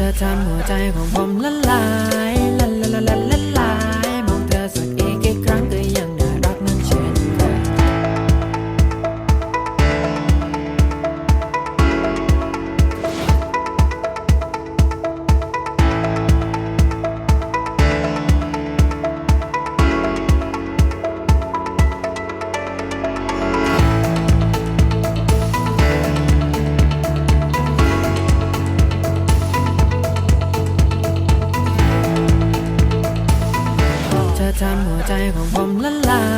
เธอทำหัวใจของผมละลายละ ธอทำหัวใจของผมละลาย